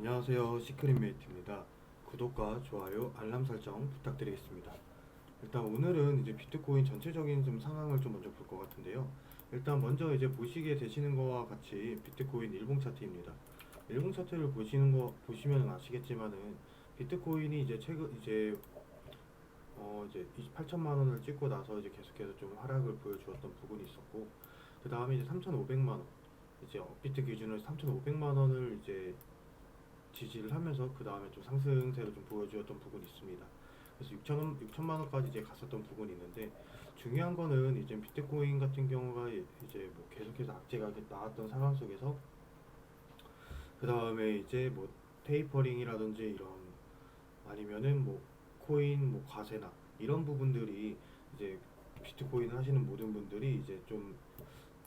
안녕하세요. 시크릿메이트입니다. 구독과 좋아요 알람 설정 부탁드리겠습니다. 일단 오늘은 이제 비트코인 전체적인 좀 상황을 좀 먼저 볼 것 같은데요. 일단 먼저 이제 보시게 되시는 거와 같이 비트코인 일봉 차트입니다. 일봉 차트를 보시는 거 보시면 아시겠지만은 비트코인이 이제 최근 이제 어 이제 28천만 원을 찍고 나서 이제 계속해서 좀 하락을 보여주었던 부분이 있었고 그 다음에 이제 3,500만 원 이제 업비트 기준으로 3,500만 원을 이제 지지를 하면서 그 다음에 좀 상승세를 좀 보여주었던 부분이 있습니다. 그래서 6천 6천만 원까지 이제 갔었던 부분이 있는데 중요한 거는 이제 비트코인 같은 경우가 이제 뭐 계속해서 악재가 나왔던 상황 속에서 그 다음에 이제 뭐 테이퍼링이라든지 이런 아니면은 뭐 코인 뭐 과세나 이런 부분들이 이제 비트코인 하시는 모든 분들이 이제 좀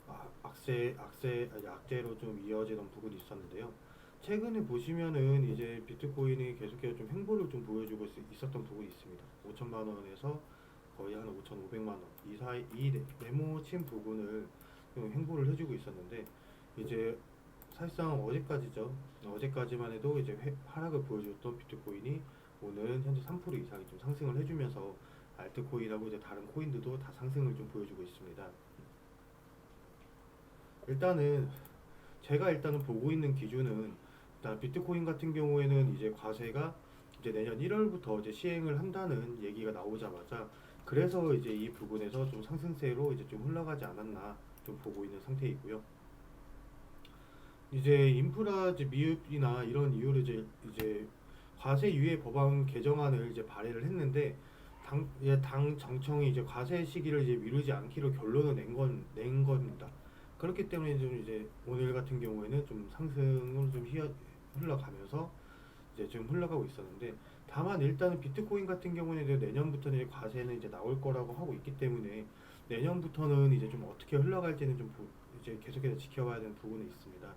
아, 악세 악세 악재로 좀 이어지던 부분이 있었는데요. 최근에 보시면은 이제 비트코인이 계속해서 좀 횡보를 좀 보여주고 있- 있었던 부분이 있습니다. 5천만 원에서 거의 한 5,500만 원. 이 사이 이 네- 네모친 부분을 좀 횡보를 해주고 있었는데 이제 사실상 어제까지죠. 어제까지만 해도 이제 회- 하락을 보여줬던 비트코인이 오늘은 현재 3% 이상이 좀 상승을 해주면서 알트코인하고 이제 다른 코인들도 다 상승을 좀 보여주고 있습니다. 일단은 제가 일단은 보고 있는 기준은 비트코인 같은 경우에는 이제 과세가 이제 내년 1월부터 이제 시행을 한다는 얘기가 나오자마자 그래서 이제 이 부분에서 좀 상승세로 이제 좀 흘러가지 않았나 좀 보고 있는 상태이고요. 이제 인프라 미흡이나 이런 이유로 이제 이제 과세 유예 법안 개정안을 이제 발의를 했는데 당, 이제 당 정청이 이제 과세 시기를 이제 미루지 않기로 결론을 낸 건 낸 겁니다. 그렇기 때문에 좀 이제 오늘 같은 경우에는 좀 상승으로 좀 휘어 흘러가면서 이제 좀 흘러가고 있었는데 다만 일단은 비트코인 같은 경우는 이제 내년부터는 이제 과세는 이제 나올 거라고 하고 있기 때문에 내년부터는 이제 좀 어떻게 흘러갈지는 좀 보- 이제 계속해서 지켜봐야 되는 부분이 있습니다.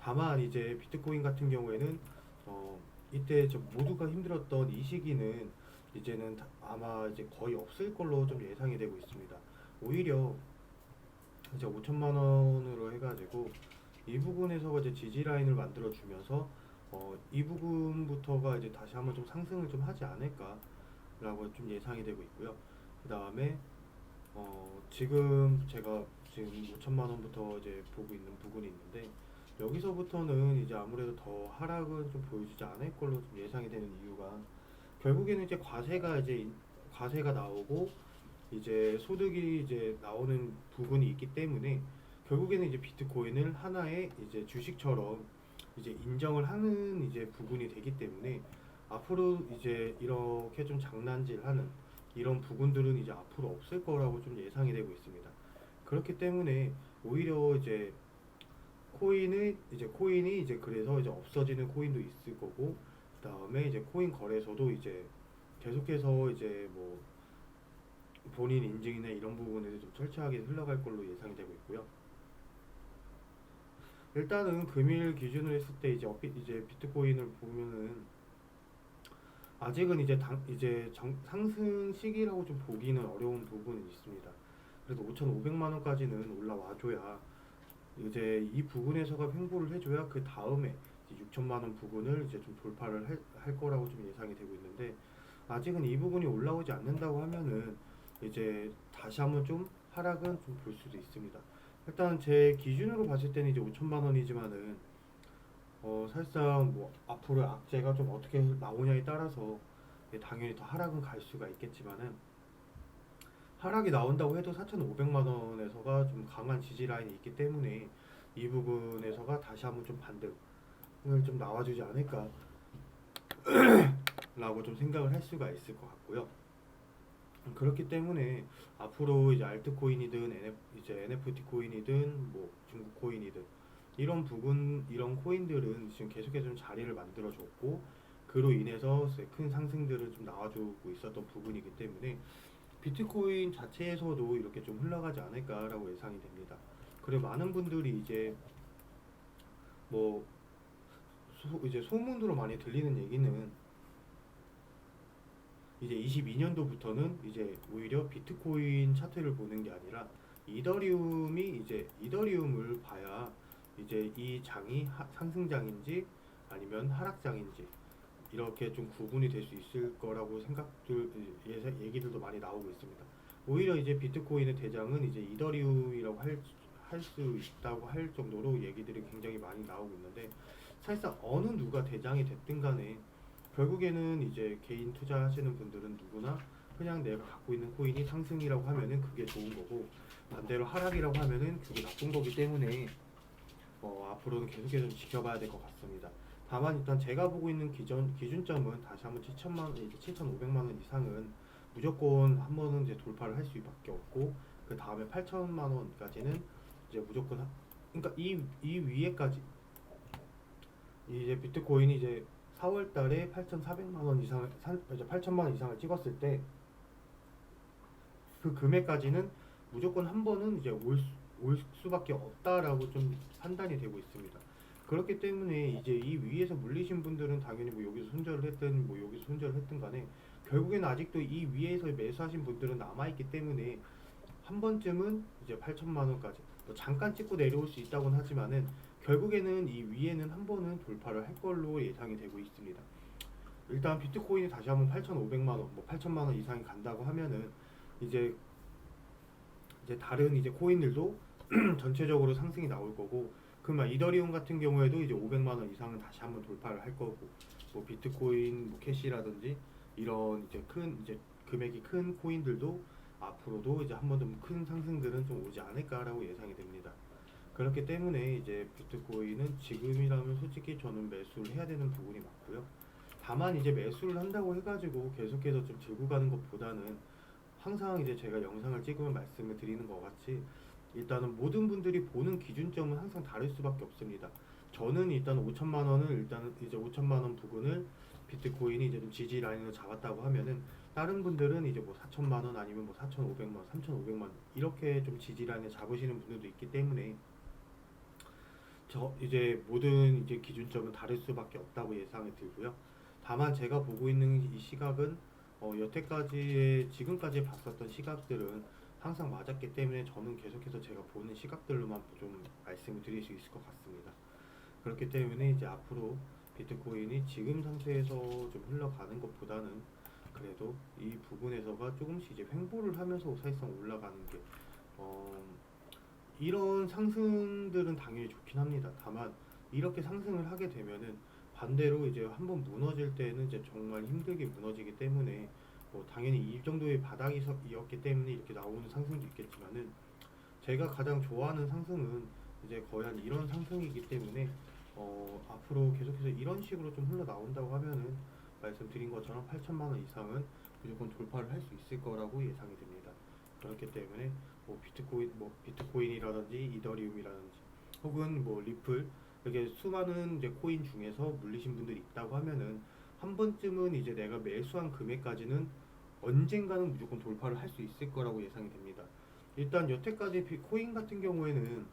다만 이제 비트코인 같은 경우에는 어 이때 저 모두가 힘들었던 이 시기는 이제는 다- 아마 이제 거의 없을 걸로 좀 예상이 되고 있습니다. 오히려 이제 5천만 원으로 해가지고 이 부분에서 이제 지지 라인을 만들어 주면서 어, 이 부분부터가 이제 다시 한번 좀 상승을 좀 하지 않을까라고 좀 예상이 되고 있고요. 그 다음에 어, 지금 제가 지금 5천만 원부터 이제 보고 있는 부분이 있는데 여기서부터는 이제 아무래도 더 하락은 좀 보여주지 않을 걸로 좀 예상이 되는 이유가 결국에는 이제 과세가 이제 인- 과세가 나오고 이제 소득이 이제 나오는 부분이 있기 때문에 결국에는 이제 비트코인을 하나의 이제 주식처럼 이제 인정을 하는 이제 부분이 되기 때문에 앞으로 이제 이렇게 좀 장난질하는 이런 부분들은 이제 앞으로 없을 거라고 좀 예상이 되고 있습니다. 그렇기 때문에 오히려 이제 코인을 이제 코인이 이제 그래서 이제 없어지는 코인도 있을 거고 그다음에 이제 코인 거래소도 이제 계속해서 이제 뭐 본인 인증이나 이런 부분에서 좀 철저하게 흘러갈 걸로 예상이 되고 있고요. 일단은 금일 기준으로 했을 때 이제 어피, 이제 비트코인을 보면은 아직은 이제 당, 이제 정, 상승 시기라고 좀 보기는 어려운 부분이 있습니다. 그래도 5,500만 원까지는 올라와줘야 이제 이 부분에서가 횡보를 해줘야 그 다음에 6천만 원 부분을 이제 좀 돌파를 할, 할 거라고 좀 예상이 되고 있는데 아직은 이 부분이 올라오지 않는다고 하면은 이제 다시 한번 좀 하락은 좀 볼 수도 있습니다. 일단 제 기준으로 봤을 때는 이제 5천만 원이지만은 어 사실상 뭐 앞으로 악재가 좀 어떻게 나오냐에 따라서 예, 당연히 더 하락은 갈 수가 있겠지만은 하락이 나온다고 해도 4,500만 원에서가 좀 강한 지지 라인이 있기 때문에 이 부분에서가 다시 한번 좀 반등을 좀 나와주지 않을까 라고 좀 생각을 할 수가 있을 것 같고요. 그렇기 때문에 앞으로 이제 알트코인이든 NF, 이제 NFT 코인이든 뭐 중국 코인이든 이런 부분 이런 코인들은 지금 계속해서 좀 자리를 만들어 줬고 그로 인해서 큰 상승들을 좀 나와주고 있었던 부분이기 때문에 비트코인 자체에서도 이렇게 좀 흘러가지 않을까라고 예상이 됩니다. 그리고 많은 분들이 이제 뭐 소, 이제 소문으로 많이 들리는 얘기는 이제 22년도부터는 이제 오히려 비트코인 차트를 보는 게 아니라 이더리움이 이제 이더리움을 봐야 이제 이 장이 하- 상승장인지 아니면 하락장인지 이렇게 좀 구분이 될 수 있을 거라고 생각들 예사- 얘기들도 많이 나오고 있습니다. 오히려 이제 비트코인의 대장은 이제 이더리움이라고 할 할 수 있다고 할 정도로 얘기들이 굉장히 많이 나오고 있는데 사실상 어느 누가 대장이 됐든 간에 결국에는 이제 개인 투자하시는 분들은 누구나 그냥 내가 갖고 있는 코인이 상승이라고 하면은 그게 좋은 거고 반대로 하락이라고 하면은 그게 나쁜 거기 때문에 어, 앞으로는 계속해서 좀 지켜봐야 될 것 같습니다. 다만 일단 제가 보고 있는 기준 기준점은 다시 한번 7천만 원, 이제 7,500만 원 이상은 무조건 한 번은 이제 돌파를 할 수밖에 없고 그 다음에 8천만 원까지는 이제 무조건 하- 그러니까 이 이 위에까지 이제 비트코인이 이제 4월 달에 8,400만 원 이제 8천만 원 이상을 찍었을 때 그 금액까지는 무조건 한 번은 이제 올, 수- 올 수밖에 없다라고 좀 판단이 되고 있습니다. 그렇기 때문에 이제 이 위에서 물리신 분들은 당연히 뭐 여기서 손절을 했든 뭐 여기서 손절을 했든 간에 결국에는 아직도 이 위에서 매수하신 분들은 남아있기 때문에 한 번쯤은 이제 8천만 원까지 뭐 잠깐 찍고 내려올 수 있다고는 하지만은 결국에는 이 위에는 한 번은 돌파를 할 걸로 예상이 되고 있습니다. 일단 비트코인이 다시 한번 8,500만 원, 뭐 8천만 원 이상이 간다고 하면은 이제 이제 다른 이제 코인들도 전체적으로 상승이 나올 거고 그러면 이더리움 같은 경우에도 이제 500만 원 이상은 다시 한번 돌파를 할 거고 뭐 비트코인, 뭐 캐시라든지 이런 이제 큰 이제 금액이 큰 코인들도 앞으로도 이제 한번더큰 상승들은 좀 오지 않을까라고 예상이 됩니다. 그렇기 때문에 이제 비트코인은 지금이라면 솔직히 저는 매수를 해야 되는 부분이 많고요. 다만 이제 매수를 한다고 해가지고 계속해서 좀 들고 가는 것보다는 항상 이제 제가 영상을 찍으면 말씀을 드리는 것 같이 일단은 모든 분들이 보는 기준점은 항상 다를 수밖에 없습니다. 저는 일단 5천만 원을 일단은 이제 5천만 원 부근을 비트코인이 이제 좀 지지 라인으로 잡았다고 하면은 다른 분들은 이제 뭐 4천만 원 아니면 뭐 4,500만 원, 3,500만 원 이렇게 좀 지지 라인에 잡으시는 분들도 있기 때문에 저 이제 모든 이제 기준점은 다를 수밖에 없다고 예상이 들고요. 다만 제가 보고 있는 이 시각은 어, 여태까지 지금까지 봤었던 시각들은 항상 맞았기 때문에 저는 계속해서 제가 보는 시각들로만 좀 말씀을 드릴 수 있을 것 같습니다. 그렇기 때문에 이제 앞으로 비트코인이 지금 상태에서 좀 흘러가는 것보다는 그래도 이 부분에서가 조금씩 이제 횡보를 하면서 사실상 올라가는 게 어, 이런 상승들은 당연히 좋긴 합니다. 다만 이렇게 상승을 하게 되면은 반대로 이제 한번 무너질 때는 이제 정말 힘들게 무너지기 때문에 뭐 당연히 이 정도의 바닥이었기 때문에 이렇게 나오는 상승도 있겠지만은 제가 가장 좋아하는 상승은 이제 거의 한 이런 상승이기 때문에 어, 앞으로 계속해서 이런 식으로 좀 흘러 나온다고 하면은 말씀드린 것처럼 8천만 원 이상은 무조건 돌파를 할 수 있을 거라고 예상이 됩니다. 그렇기 때문에 뭐 비트코인 뭐 비트코인이라든지 이더리움이라든지 혹은 뭐 리플 이렇게 수많은 이제 코인 중에서 물리신 분들이 있다고 하면은 한 번쯤은 이제 내가 매수한 금액까지는 언젠가는 무조건 돌파를 할 수 있을 거라고 예상이 됩니다. 일단 여태까지 비- 코인 같은 경우에는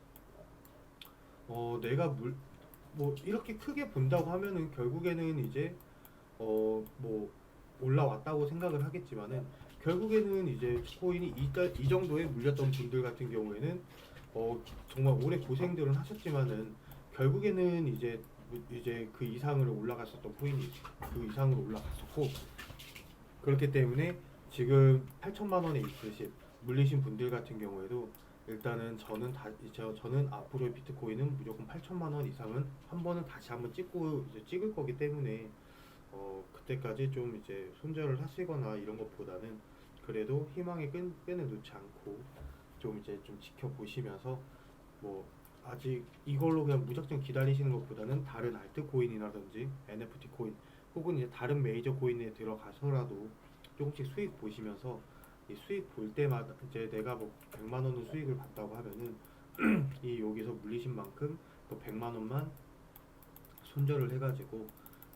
어 내가 물 뭐 이렇게 크게 본다고 하면은 결국에는 이제 어 뭐 올라왔다고 생각을 하겠지만은 결국에는 이제 코인이 이, 따- 이 정도에 물렸던 분들 같은 경우에는 어 정말 오래 고생들은 하셨지만은 결국에는 이제 뭐 이제 그 이상으로 올라갔었던 코인이 그 이상으로 올라갔었고 그렇기 때문에 지금 8천만 원에 있으신 물리신 분들 같은 경우에도 일단은 저는 다 저, 저는 앞으로의 비트코인은 무조건 8천만 원 이상은 한 번은 다시 한번 찍고 이제 찍을 거기 때문에 어 그때까지 좀 이제 손절을 하시거나 이런 것보다는 그래도 희망의 끈, 끈을 놓지 않고 좀 이제 좀 지켜보시면서 뭐 아직 이걸로 그냥 무작정 기다리시는 것보다는 다른 알트 코인이라든지 NFT 코인 혹은 이제 다른 메이저 코인에 들어가서라도 조금씩 수익 보시면서 이 수익 볼 때마다 이제 내가 뭐 100만 원을 수익을 봤다고 하면은 이 여기서 물리신 만큼 또 100만 원만 손절을 해가지고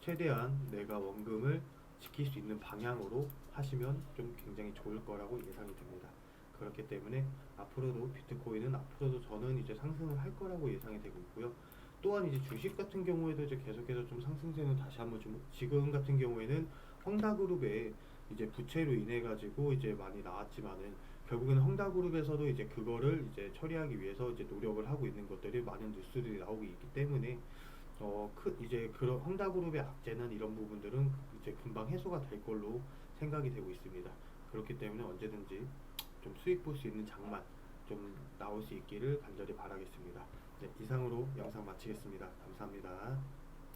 최대한 내가 원금을 지킬 수 있는 방향으로 하시면 좀 굉장히 좋을 거라고 예상이 됩니다. 그렇기 때문에 앞으로도 비트코인은 앞으로도 저는 이제 상승을 할 거라고 예상이 되고 있고요. 또한 이제 주식 같은 경우에도 이제 계속해서 좀 상승세는 다시 한번 좀 지금 같은 경우에는 헝다그룹의 이제 부채로 인해 가지고 이제 많이 나왔지만은 결국에는 헝다그룹에서도 이제 그거를 이제 처리하기 위해서 이제 노력을 하고 있는 것들이 많은 뉴스들이 나오고 있기 때문에 어, 크, 이제 그런 헝다그룹의 악재는 이런 부분들은 이제 금방 해소가 될 걸로 생각이 되고 있습니다. 그렇기 때문에 언제든지 좀 수익 볼 수 있는 장만 좀 나올 수 있기를 간절히 바라겠습니다. 네, 이상으로 영상 마치겠습니다. 감사합니다.